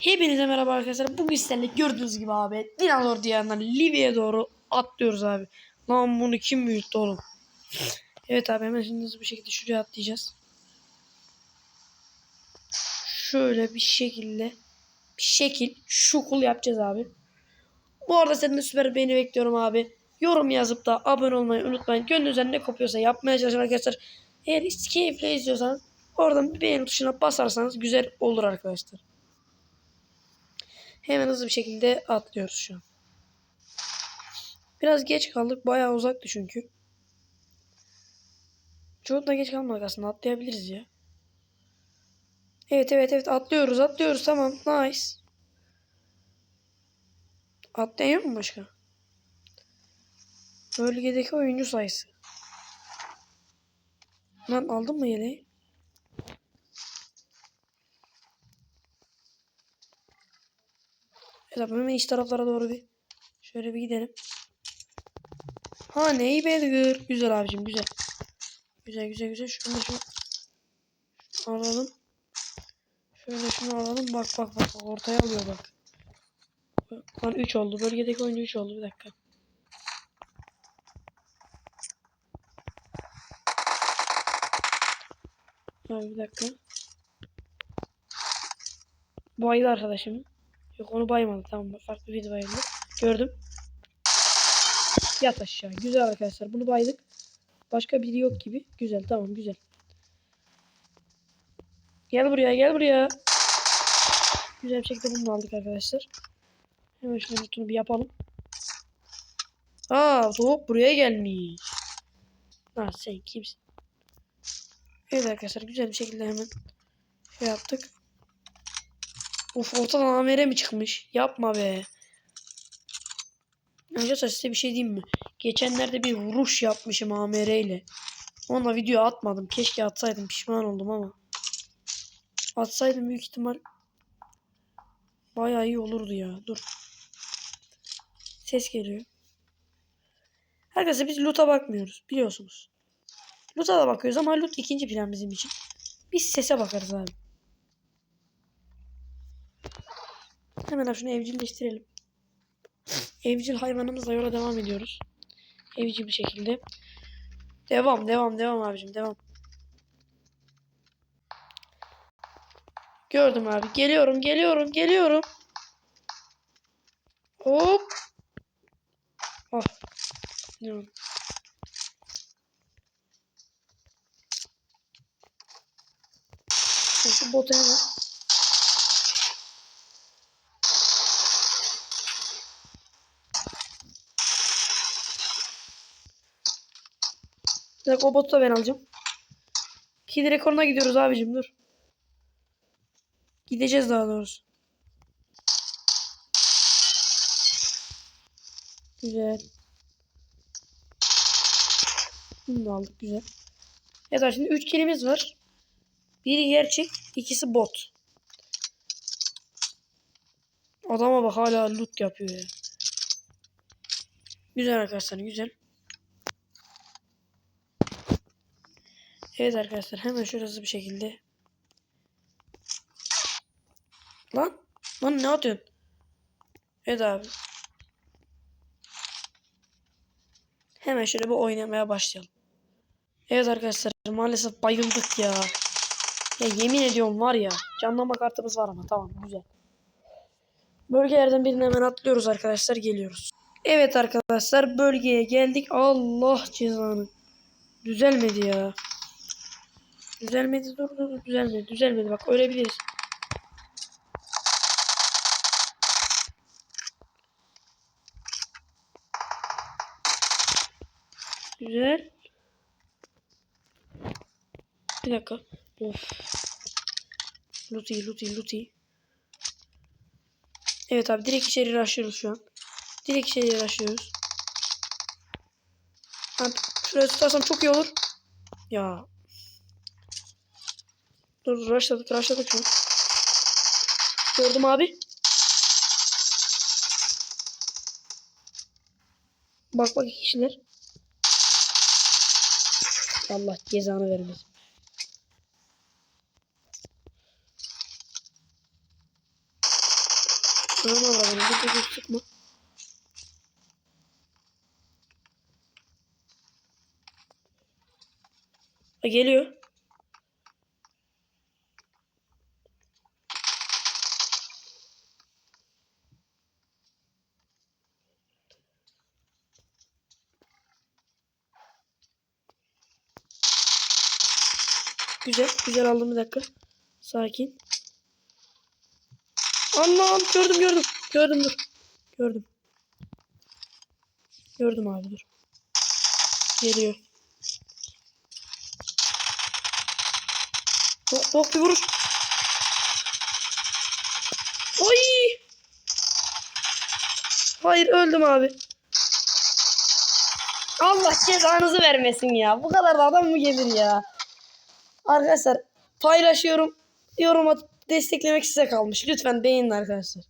Hepinize merhaba arkadaşlar. Bugün sizlerle gördüğünüz gibi abi Dinalor diyarından Libya'ya doğru atlıyoruz abi. Lan bunu kim büyüttü oğlum? Evet abi hemen şimdi hızlı bir şekilde şuraya atlayacağız. Şöyle bir şekilde bir şekil şukul yapacağız abi. Bu arada senin de süper beğeni bekliyorum abi. Yorum yazıp da abone olmayı unutmayın. Gönlünüzden ne kopuyorsa yapmaya çalışın arkadaşlar. Eğer hiç keyifle izliyorsanız oradan bir beğeni tuşuna basarsanız güzel olur arkadaşlar. Hemen hızlı bir şekilde atlıyoruz şu an. Biraz geç kaldık. Bayağı uzaktı çünkü. Çok da geç kalmadık aslında. Atlayabiliriz ya. Evet evet evet atlıyoruz atlıyoruz tamam nice. Atlayan yok mu başka? Bölgedeki oyuncu sayısı. Lan aldın mı yeleği? Abi hemen iç taraflara doğru bir şöyle bir gidelim. Ha neyi Bedgır? Güzel abicim güzel. Güzel güzel güzel. Şunu da şunu alalım. Şöyle şunu alalım. Bak bak bak. Ortaya alıyor bak. Lan 3 oldu. Bölgedeki oyuncu 3 oldu. Bir dakika. Abi bir dakika. Bayıldı arkadaşım. Yok onu baymadı. Tamam farklı bir bayıldı. Gördüm. Yat aşağı. Güzel arkadaşlar. Bunu baydık. Başka biri yok gibi. Güzel tamam güzel. Gel buraya gel buraya. Güzel bir şekilde bunu aldık arkadaşlar. Hemen şunu lootunu bir yapalım. Aa soğuk buraya gelmiş. Ha sen kimsin? Evet arkadaşlar güzel bir şekilde hemen şey yaptık. Of ortadan amere mi çıkmış? Yapma be. Arkadaşlar size bir şey diyeyim mi? Geçenlerde bir vuruş yapmışım AMR ile. Onunla video atmadım. Keşke atsaydım. Pişman oldum ama. Atsaydım büyük ihtimal bayağı iyi olurdu ya. Dur. Ses geliyor. Arkadaşlar biz loot'a bakmıyoruz. Biliyorsunuz. Loot'a da bakıyoruz ama loot ikinci plan bizim için. Biz sese bakarız abi. Hemen şunu evcilleştirelim. Evcil hayvanımızla yola devam ediyoruz. Evcil bir şekilde. Devam devam devam abicim devam. Gördüm abi. Geliyorum geliyorum geliyorum. Hop. Ne oldu? Şu botu hemen. Dakika o botu da ben alacağım. Kid rekoruna gidiyoruz abicim dur. Gideceğiz daha doğrusu. Güzel. Bunu da aldık güzel. Evet şimdi 3 kilimiz var. Biri gerçek, ikisi bot. Adama bak hala loot yapıyor ya. Güzel arkadaşlar güzel. Evet arkadaşlar hemen şurası bir şekilde. Lan lan ne atıyorsun? Evet abi. Hemen şöyle bir oynamaya başlayalım. Evet arkadaşlar maalesef bayıldık ya. Ya yemin ediyorum var ya. Canlanma kartımız var ama tamam güzel. Bölgelerden birine hemen atlıyoruz arkadaşlar geliyoruz. Evet arkadaşlar bölgeye geldik. Allah cezanı. Düzelmedi ya. Düzelmedi dur dur düzelmedi düzelmedi bak ölebiliriz. Güzel. Bir dakika. Of. Luti, Luti, Luti. Evet abi direkt içeri rushlıyoruz şu an. Direkt içeri rushlıyoruz. Abi şuraya tutarsam çok iyi olur. Ya. Dur rushladık rushladık şunu. Gördüm abi. Bak bak kişiler. Allah cezanı vermesin. Dur dur dur sıkma. Ha, geliyor. Güzel. Güzel aldım bir dakika. Sakin. Allah'ım gördüm gördüm. Gördüm dur. Gördüm. Gördüm abi dur. Geliyor. Bok bok bir vuruş. Oy! Hayır öldüm abi. Allah cezanızı vermesin ya. Bu kadar da adam mı gelir ya? Arkadaşlar paylaşıyorum. Yorum desteklemek size kalmış. Lütfen beğenin arkadaşlar.